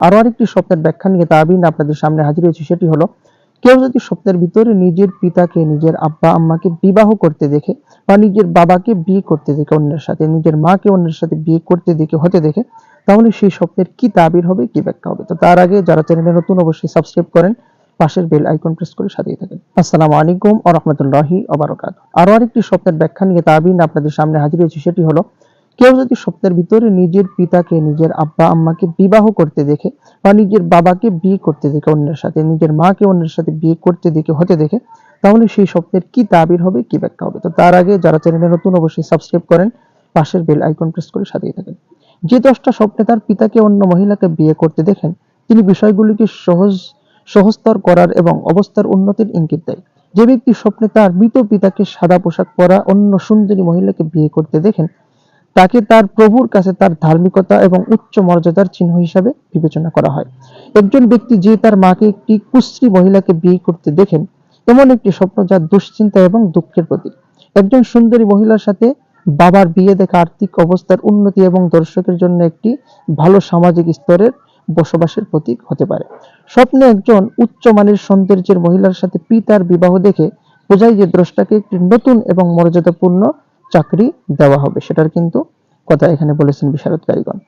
আরও আরেকটি স্বপ্নের ব্যাখ্যা নিয়ে তাবিন আপনাদের সামনে হাজির হয়েছে, সেটি হলো, কেউ যদি স্বপ্নের ভিতরে নিজের পিতাকে, নিজের আব্বা, আম্মাকে বিবাহ করতে দেখে বা নিজের বাবাকে বিয়ে করতে দেখে, অন্যের সাথে, নিজের মাকে অন্যের সাথে বিয়ে করতে দেখে, হতে দেখে, তাহলে সেই স্বপ্নের কি তাবির হবে, কি ব্যাখ্যা হবে? তো তার আগে যারা চ্যানেলে নতুন, অবশ্যই সাবস্ক্রাইব করেন, পাশের বেল আইকন প্রেস করে সাথেই থাকেন। আসসালামু আলাইকুম ওয়া রাহমাতুল্লাহি ওয়া বারাকাতুহু। আরও আরেকটি স্বপ্নের ব্যাখ্যা নিয়ে তাবিন আপনাদের সামনে হাজির হয়েছে, সেটি হলো কেউ যদি স্বপ্নের ভিতরে নিজের পিতাকে, নিজের আব্বা, আম্মাকে বিবাহ করতে দেখে বা নিজের বাবাকে বিয়ে করতে দেখে অন্যের সাথে, নিজের মাকে অন্যের সাথে বিয়ে করতে দেখে, হতে দেখে, তাহলে সেই স্বপ্নের কি তাবির হবে, কি ব্যাখ্যা হবে? তো তার আগে যারা চ্যানেলে নতুন অবশ্যই সাবস্ক্রাইব করেন, পাশের বেল আইকন প্রেস করে সাথেই থাকেন। যে দশটা স্বপ্নে তার পিতাকে, অন্য মহিলাকে বিয়ে করতে দেখেন, তিনি বিষয়গুলিকে সহজ, সহজতর করার এবং অবস্থার উন্নতির ইঙ্গিত দেয়। যে ব্যক্তি স্বপ্নে তার মৃত পিতাকে সাদা পোশাক পরা অন্য সুন্দরী মহিলাকে বিয়ে করতে দেখেন তাকে তার প্রভুর কাছে তার ধার্মিকতা এবং উচ্চ মর্যাদার চিহ্ন হিসাবে বিবেচনা করা হয়। একজন ব্যক্তি যে তার মাকে একটি কুশ্রী মহিলাকে বিয়ে করতে দেখেন, এমন একটি স্বপ্ন যা দুশ্চিন্তা এবং দুঃখের প্রতীক। একজন সুন্দরী মহিলার সাথে বাবার বিয়ে দেখা আর্থিক অবস্থার উন্নতি এবং দর্শকের জন্য একটি ভালো সামাজিক স্তরের বসবাসের প্রতীক হতে পারে। স্বপ্নে একজন উচ্চমানের সৌন্দর্যের মহিলার সাথে পিতার বিবাহ দেখে বোঝায় যে দ্রষ্টাকে একটি নতুন এবং মর্যাদাপূর্ণ চাকরি দেওয়া হবে। সেটার কিন্তু কথা এখানে বলেছেন বিশারদকারীগণ।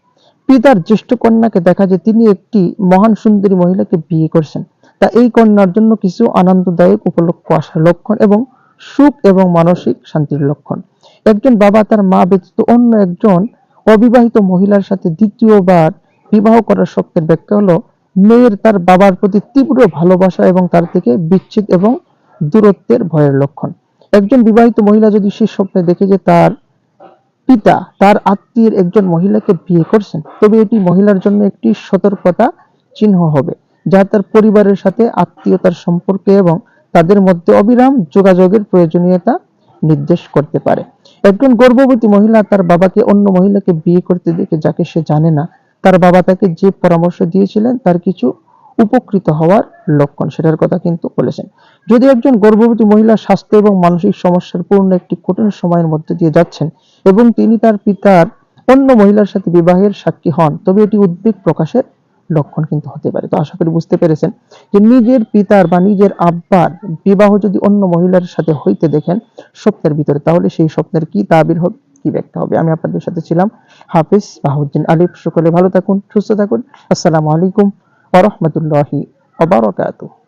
পিতার জ্যেষ্ঠ কন্যাকে দেখা যায় তিনি একটি মহান সুন্দরী মহিলাকে বিয়ে করছেন। তা এই কন্যার জন্য কিছু আনন্দদায়ক উপলক্ষ আসার লক্ষণ এবং সুখ এবং মানসিক শান্তির লক্ষণ। একজন বাবা তার মা ব্যতীত অন্য একজন অবিবাহিত মহিলার সাথে দ্বিতীয়বার বিবাহ করার শক্তের ব্যাখ্যা হলো, মেয়ের তার বাবার প্রতি তীব্র ভালোবাসা এবং তার থেকে বিচ্ছেদ এবং দূরত্বের ভয়ের লক্ষণ। একজন বিবাহিত মহিলা যদি সে স্বপ্নে দেখে যে তার পিতা, তার আত্মীয়ের একজন মহিলাকে বিয়ে করছেন, তবে এটি মহিলার জন্য একটি সতর্কতা চিহ্ন হবে, যা তার পরিবারের সাথে আত্মীয়তার সম্পর্কে এবং তাদের মধ্যে অবিরাম যোগাযোগের প্রয়োজনীয়তা নির্দেশ করতে পারে। একজন গর্ভবতী মহিলা তার বাবাকে অন্য মহিলাকে বিয়ে করতে দেখে যাকে সে জানে না, তার বাবা তাকে যে পরামর্শ দিয়েছিলেন তার কিছু উপকৃত হওয়ার লক্ষণ, সেটার কথা কিন্তু বলেছেন। যদি একজন গর্ভবতী মহিলা স্বাস্থ্য এবং মানসিক সমস্যার পূর্ণ একটি কঠিন সময়ের মধ্যে দিয়ে যাচ্ছেন এবং তিনি তার পিতার অন্য মহিলার সাথে বিবাহের সাক্ষী হন, তবে এটি উদ্বেগ প্রকাশের লক্ষণ কিন্তু হতে পারে। তো আশা করি বুঝতে পেরেছেন যে নিজের পিতার বা নিজের আব্বার বিবাহ যদি অন্য মহিলার সাথে হইতে দেখেন স্বপ্নের ভিতরে, তাহলে সেই স্বপ্নের কি তাবির হবে, কি ব্যাখ্যা হবে? আমি আপনাদের সাথে ছিলাম হাফিজ বাহুদ্দিন আলিফ। সকলে ভালো থাকুন, সুস্থ থাকুন। আসসালামু আলাইকুম ওয়া রাহমাতুল্লাহি ওয়া বারাকাতুহু।